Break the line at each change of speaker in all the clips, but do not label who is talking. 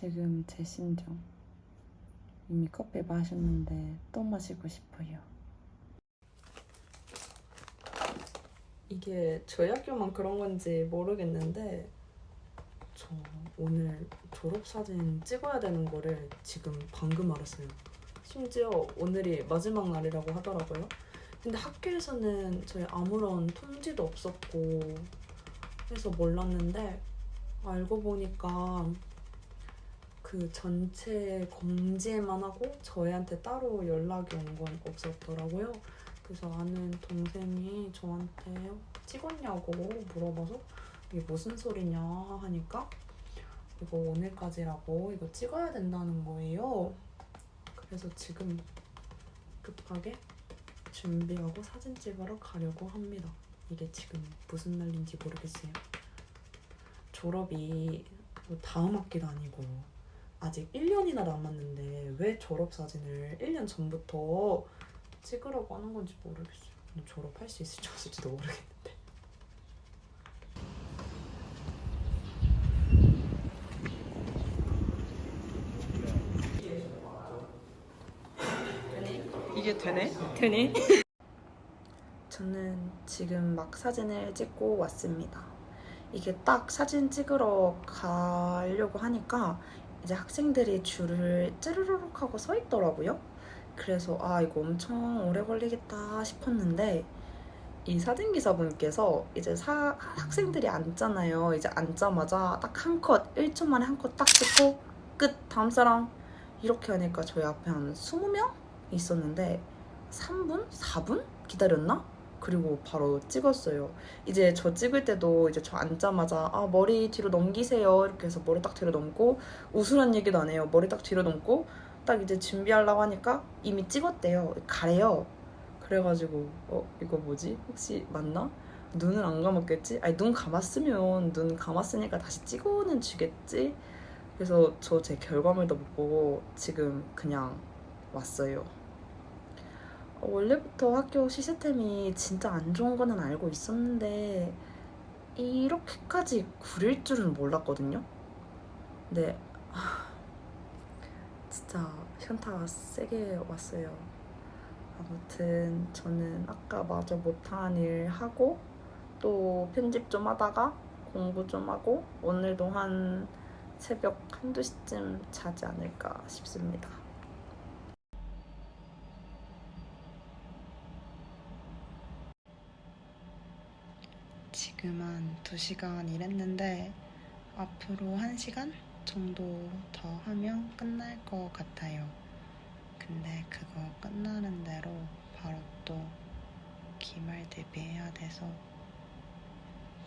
지금 제 심정. 이미 커피 마셨는데 또 마시고 싶어요.
이게 저희 학교만 그런 건지 모르겠는데 저 오늘 졸업 사진 찍어야 되는 거를 지금 방금 알았어요. 심지어 오늘이 마지막 날이라고 하더라고요. 근데 학교에서는 저희 아무런 통지도 없었고 해서 몰랐는데 알고 보니까 그 전체 공지만 하고 저희한테 따로 연락이 온 건 없었더라고요. 그래서 아는 동생이 저한테 찍었냐고 물어봐서 이게 무슨 소리냐 하니까 이거 오늘까지라고 이거 찍어야 된다는 거예요. 그래서 지금 급하게 준비하고 사진 찍으러 가려고 합니다. 이게 지금 무슨 날인지 모르겠어요. 졸업이 뭐 다음 학기도 아니고 아직 1년이나 남았는데 왜 졸업 사진을 1년 전부터 찍으라고 하는 건지 모르겠어요. 졸업할 수 있을지 없을지도 모르겠는데. 이게 되네?
되네?
저는 지금 막 사진을 찍고 왔습니다. 이게 딱 사진 찍으러 가려고 하니까 이제 학생들이 줄을 찌르르륵 하고 서 있더라고요. 그래서 아 이거 엄청 오래 걸리겠다 싶었는데 이 사진 기사분께서 이제 사, 학생들이 앉잖아요. 이제 앉자마자 딱 한 컷, 1초 만에 한 컷 딱 찍고 끝 다음 사람 이렇게 하니까 저희 앞에 한 20명 있었는데 3분? 4분 기다렸나? 그리고 바로 찍었어요. 이제 저 찍을 때도 이제 저 앉자마자 아 머리 뒤로 넘기세요 이렇게 해서 머리 딱 뒤로 넘고 우스란 얘기도 안 해요. 머리 딱 뒤로 넘고 딱 이제 준비하려고 하니까 이미 찍었대요. 가래요. 그래가지고 어 이거 뭐지? 혹시 맞나? 눈을 안 감았겠지? 아니 눈 감았으면 눈 감았으니까 다시 찍어는 주겠지? 그래서 저 제 결과물도 못 보고 지금 그냥 왔어요. 어, 원래부터 학교 시스템이 진짜 안 좋은 거는 알고 있었는데 이렇게까지 구릴 줄은 몰랐거든요. 근데 아, 진짜 현타가 세게 왔어요. 아무튼 저는 아까 마저 못한 일 하고 또 편집 좀 하다가 공부 좀 하고 오늘도 한 새벽 한두 시쯤 자지 않을까 싶습니다. 지금 한 2시간 일했는데 앞으로 1시간 정도 더 하면 끝날 것 같아요. 근데 그거 끝나는 대로 바로 또 기말 대비해야 돼서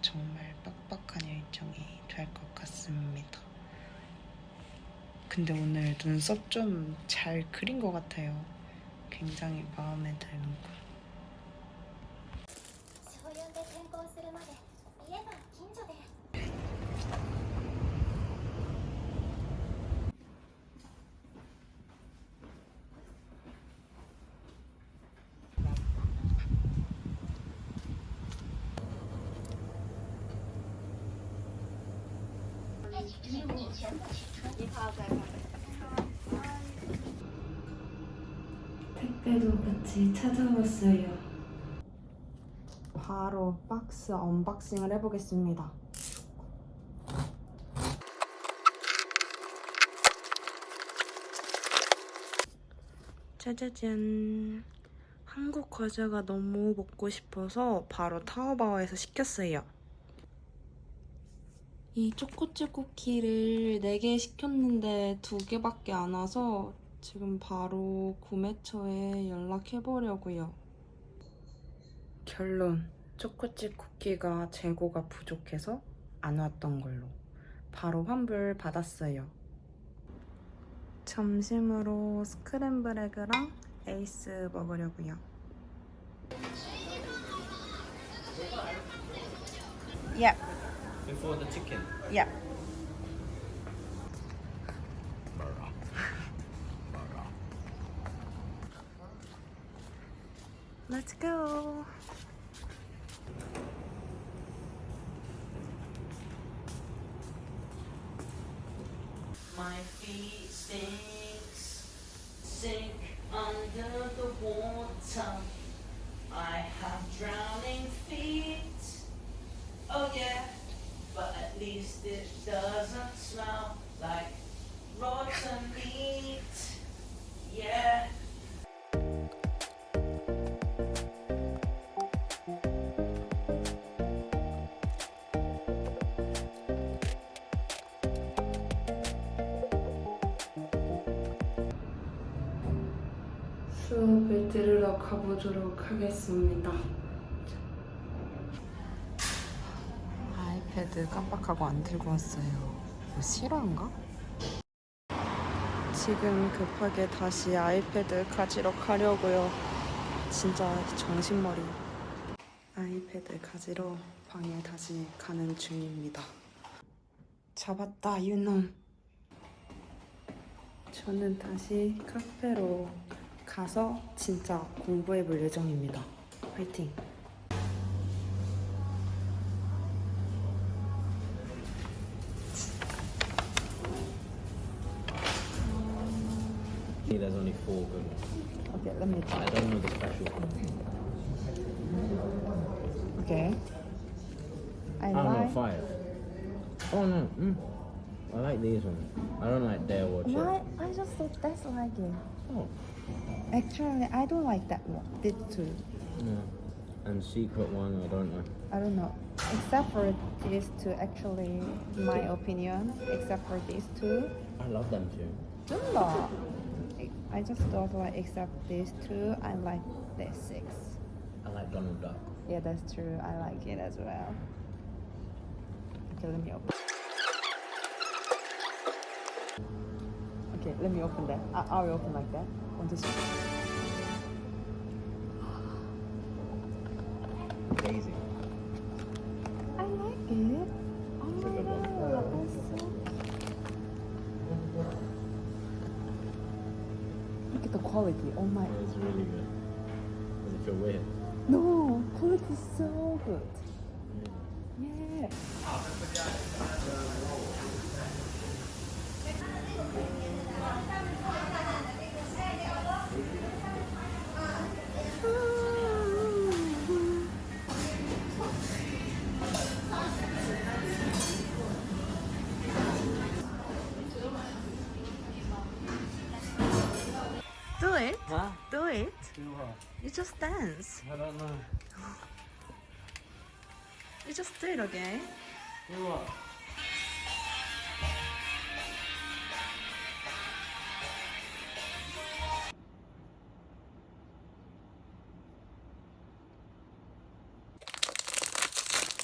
정말 빡빡한 일정이 될 것 같습니다. 근데 오늘 눈썹 좀 잘 그린 것 같아요. 굉장히 마음에 드는군.
택배도 같이 찾아왔어요.
바로 박스 언박싱을 해보겠습니다. 짜자잔. 한국 과자가 너무 먹고 싶어서 바로 타오바오에서 시켰어요. 이 초코칩 쿠키를 4개 시켰는데 2개밖에 안 와서 지금 바로 구매처에 연락해보려고요. 결론 초코칩 쿠키가 재고가 부족해서 안 왔던 걸로 바로 환불 받았어요. 점심으로 스크램블 에그랑 에이스 먹으려고요. Yeah,
Before the chicken.
yeah. Let's go.
My feet stinks, sink under the water. I have drowning feet. Oh yeah, but at least it doesn't smell like rotten meat. Yeah.
수업을 들으러 가보도록 하겠습니다. 아이패드 깜빡하고 안 들고 왔어요. 뭐 실화인가? 지금 급하게 다시 아이패드 가지러 가려고요. 진짜 정신머리. 아이패드 가지러 방에 다시 가는 중입니다. 잡았다, 이놈. 저는 다시 카페로 가서 진짜 공부해 볼 예정입니다. 화이팅!
Four good ones.
Okay, let me
I don't know the special one.
Okay. I
I don't know, five. Oh no, mm. I like these ones. I don't like Dare Watch It.
Why? I just thought that's like it.
Oh,
Actually, I don't like that one. This two.
no. And Secret One, I don't know.
I don't know. Except for these two, actually, my opinion. Except for these two,
I love them too.
don't know. I just don't like except these two, I like this six.
I like Donald Duck.
Yeah, that's true. I like it as well. Okay, let me open. Okay, let me open that. I, I will open like that. One, two, three. Quality. Oh my.
It's really good. Does it feel weird?
No, quality is so good. Yeah.
Do just dance.
I don't know.
You just do it again.
Do what?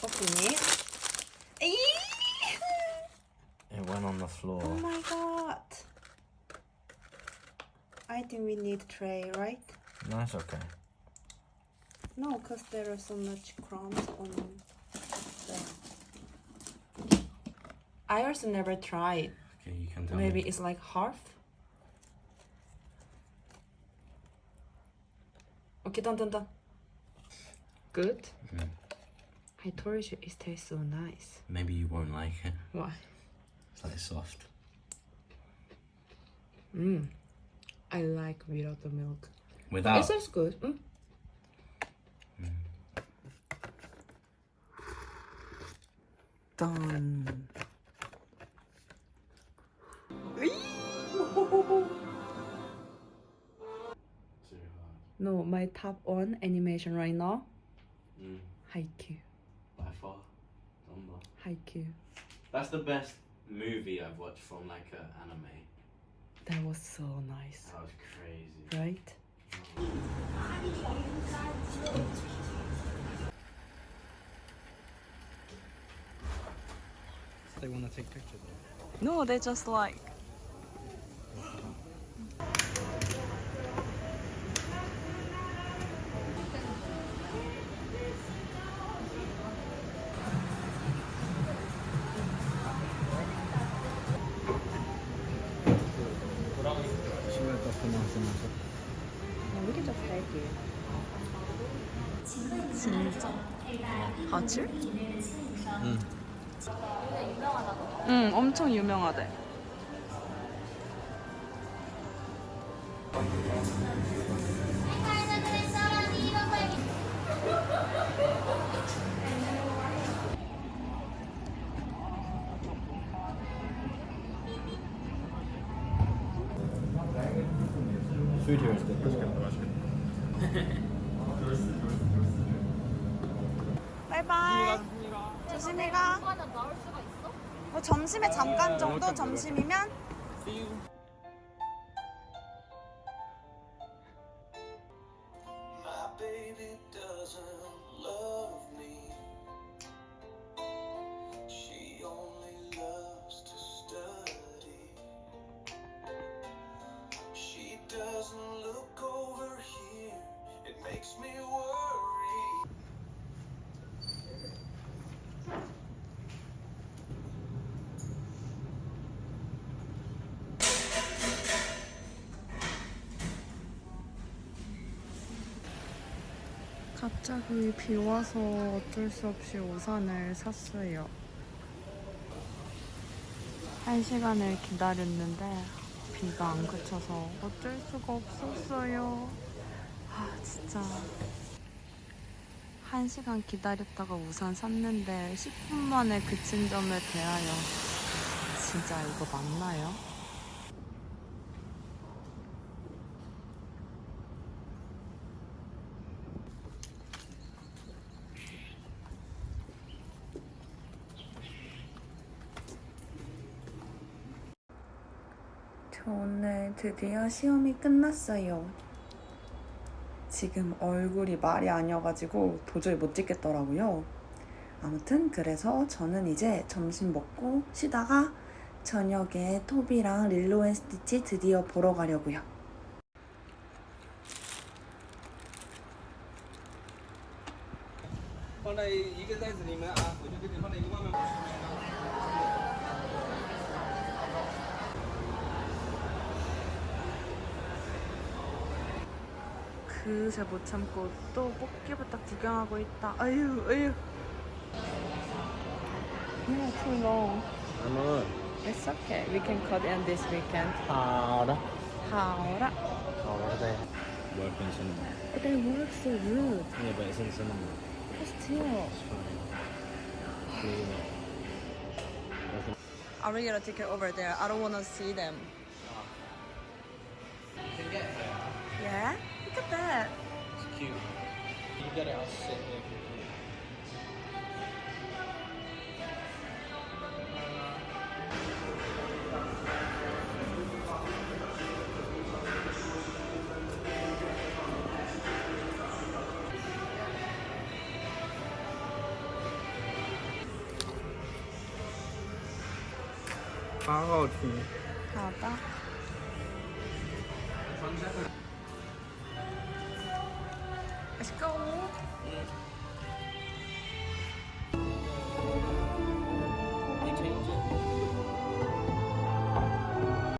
Open it.
It went on the floor.
Oh my god. I think we need tray, right?
That's okay.
No, because there are so much crumbs on there. I also never tried.
Okay, you can tell
Maybe
me.
it's like half. Okay, done, done, done. Good.
Mm.
I told you it tastes so nice.
Maybe you won't like it.
Why?
It's like soft.
Mmm. I like without the milk.
Without.
It tastes good. Mm. Done. No, my top one animation right now,
Mm,
Haikyuu.
by far. Dumbo.
Haikyuu.
That's the best movie I've watched from like an anime.
That was so nice,
That was crazy.
right?
They want to take pictures.
No, they're just like. 진짜. 바질?
응.
응, 엄청 유명하대.
Good. 맛있겠다, 맛있겠다.
바이바이. 조심히 가. 뭐 점심에 잠깐 정도 점심이면 갑자기 비 와서 어쩔 수 없이 우산을 샀어요. 한 시간을 기다렸는데 비가 안 그쳐서 어쩔 수가 없었어요. 아 진짜 한 시간 기다렸다가 우산 샀는데 10분 만에 그친 점에 대하여 진짜 이거 맞나요?
저 오늘 드디어 시험이 끝났어요. 지금 얼굴이 말이 아니어가지고 도저히 못 찍겠더라고요. 아무튼 그래서 저는 이제 점심 먹고 쉬다가 저녁에 토비랑 릴로 앤 스티치 드디어 보러 가려고요.
그새 못 참고 또 뽑기부터 구경하고 있다. 아유, 아유.
Yeah, too long.
I'm alright.
It's okay. We can cut in this weekend. 하오라.
How đó đây? Work in cinema.
They work so rude.
Yeah, but it's in cinema.
Still.
It's fine. Clean it.
Are we gonna take it over there? I don't wanna see them. Yeah? Look at that.
It's cute. You it, I'll sit there.
가다. Let's